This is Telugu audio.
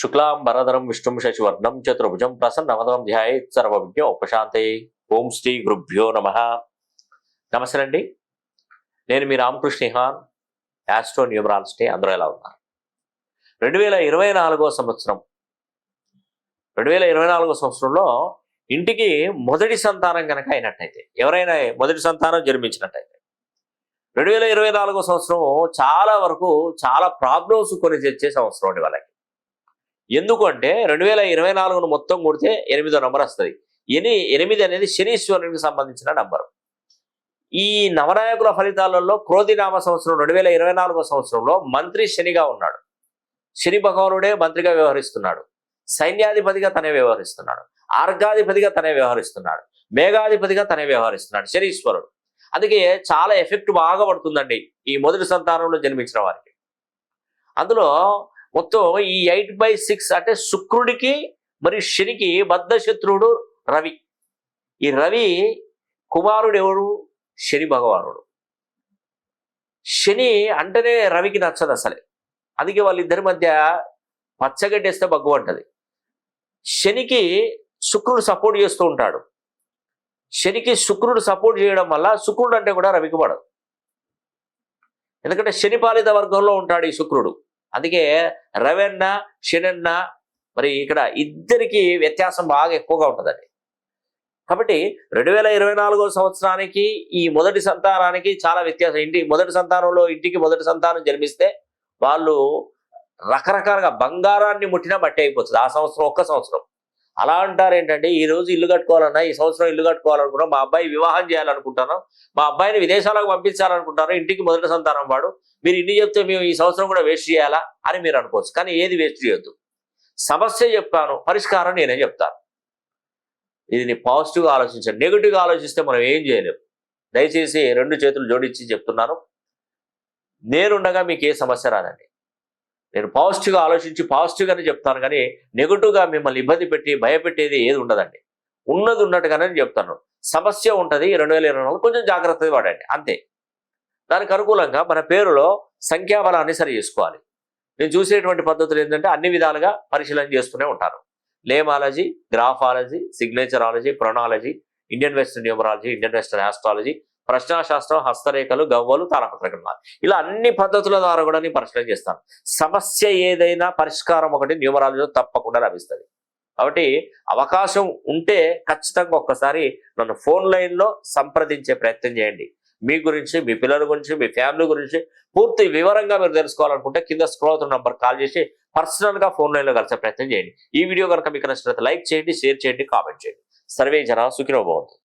శుక్లాం వరదరం విష్ణుం శశివర్ణం చతుర్భుజం ప్రసన్నవదనం ధ్యాయేత్ సర్వ ఉపశాంతే ఓం శ్రీ గురుభ్యో నమ। నమస్తే అండి. నేను మీ రామకృష్ణ హాన్ యాస్ట్రో న్యూమరాలజిస్ట్ అందరూ ఎలా ఉన్నారు? రెండు వేల ఇరవై నాలుగో సంవత్సరం. రెండు వేల ఇరవై నాలుగో సంవత్సరంలో ఇంటికి మొదటి సంతానం కనుక అయినట్టయితే ఎవరైనా మొదటి సంతానం జన్మించినట్టయితే రెండు వేల ఇరవై నాలుగో సంవత్సరం చాలా వరకు చాలా ప్రాబ్లమ్స్ కొని తెచ్చే సంవత్సరం అండి వాళ్ళకి. ఎందుకంటే రెండు వేల ఇరవై నాలుగును మొత్తం కొడితే ఎనిమిదో నంబర్ వస్తుంది. ఎని ఎనిమిది అనేది శనీశ్వరునికి సంబంధించిన నంబర్ ఈ నవనాయకుల ఫలితాలలో క్రోధినామ సంవత్సరం రెండు వేల ఇరవై నాలుగో సంవత్సరంలో మంత్రి శనిగా ఉన్నాడు. శని భగవానుడే మంత్రిగా వ్యవహరిస్తున్నాడు. సైన్యాధిపతిగా తనే వ్యవహరిస్తున్నాడు. ఆర్గాధిపతిగా తనే వ్యవహరిస్తున్నాడు. మేఘాధిపతిగా తనే వ్యవహరిస్తున్నాడు శనీశ్వరుడు. అందుకే చాలా ఎఫెక్ట్ బాగా పడుతుందండి ఈ మొదటి సంతానంలో జన్మించిన వారికి. అందులో మొత్తం ఈ ఎయిట్ బై సిక్స్ అంటే శుక్రుడికి మరియు శనికి బద్ధశత్రువుడు రవి. ఈ రవి కుమారుడు ఎవరు? శని భగవానుడు. శని అంటేనే రవికి నచ్చదు అసలే. అందుకే వాళ్ళిద్దరి మధ్య పచ్చగడ్డేస్తే బగ్గు అంటది శనికి శుక్రుడు సపోర్ట్ చేస్తూ ఉంటాడు. శనికి శుక్రుడు సపోర్ట్ చేయడం వల్ల శుక్రుడు అంటే కూడా రవికి పడదు. ఎందుకంటే శని పాలిత వర్గంలో ఉంటాడు ఈ శుక్రుడు. అందుకే రవెన్న శనన్న మరి ఇక్కడ ఇద్దరికి వ్యత్యాసం బాగా ఎక్కువగా ఉంటుందండి. కాబట్టి రెండు వేల ఇరవై నాలుగో సంవత్సరానికి ఈ మొదటి సంతానానికి చాలా వ్యత్యాసం. ఇంటి మొదటి సంతానంలో ఇంటికి మొదటి సంతానం జన్మిస్తే వాళ్ళు రకరకాలుగా బంగారాన్ని ముట్టినా మట్టి అయిపోతుంది. ఆ సంవత్సరం ఒక్క సంవత్సరం. అలా అంటారు ఏంటంటే ఈ రోజు ఇల్లు కట్టుకోవాలన్నా ఈ సంవత్సరం ఇల్లు కట్టుకోవాలనుకున్నా మా అబ్బాయి వివాహం చేయాలనుకుంటాను. మా అబ్బాయిని విదేశాలకు పంపించాలనుకుంటాను ఇంటికి మొదటి సంతానం వాడు. మీరు ఇన్ని చెప్తే మేము ఈ సంవత్సరం కూడా వేస్ట్ చేయాలా అని మీరు అనుకోవచ్చు. కానీ ఏది వేస్ట్ చేయొద్దు. సమస్య చెప్తాను పరిష్కారం నేనే చెప్తాను. ఇది పాజిటివ్గా ఆలోచించండి. నెగిటివ్గా ఆలోచిస్తే మనం ఏం చేయలేము దయచేసి రెండు చేతులు జోడించి చెప్తున్నాను. నేనుండగా మీకు ఏ సమస్య రాదండి. నేను పాజిటివ్గా ఆలోచించి పాజిటివ్గానే చెప్తాను కానీ నెగిటివ్గా మిమ్మల్ని ఇబ్బంది పెట్టి భయపెట్టేది ఏది ఉండదండి. ఉన్నది ఉన్నట్టుగానే చెప్తాను. సమస్య ఉంటుంది రెండు వేల ఇరవై నాలుగు కొంచెం జాగ్రత్తగా వాడండి అంతే. దానికి అనుకూలంగా మన పేరులో సంఖ్యాబలాన్ని సరి చేసుకోవాలి. నేను చూసేటువంటి పద్ధతులు ఏంటంటే అన్ని విధాలుగా పరిశీలన చేస్తూనే ఉంటాను. లేమాలజీ graphology signaturology ప్రొనాలజీ Indian western numerology Indian western astrology ప్రశ్నాశాస్త్రం హస్తరేఖలు గవ్వలు తారపత్రకం ఇలా అన్ని పద్ధతుల ద్వారా కూడా నేను పరిశీలన చేస్తాను. సమస్య ఏదైనా పరిష్కారం ఒకటి న్యూమరాలజీలో తప్పకుండా లభిస్తుంది. కాబట్టి అవకాశం ఉంటే ఖచ్చితంగా ఒక్కసారి నన్ను ఫోన్ లైన్లో సంప్రదించే ప్రయత్నం చేయండి. మీ గురించి మీ పిల్లల గురించి మీ ఫ్యామిలీ గురించి పూర్తి వివరంగా మీరు తెలుసుకోవాలనుకుంటే కింద స్క్రోల్ అవుతున్న నంబర్ కాల్ చేసి పర్సనల్గా ఫోన్ లైన్లో కలిసే ప్రయత్నం చేయండి. ఈ వీడియో కనుక మీకు నచ్చినట్లయితే లైక్ చేయండి షేర్ చేయండి కామెంట్ చేయండి. సర్వే జన సుఖినో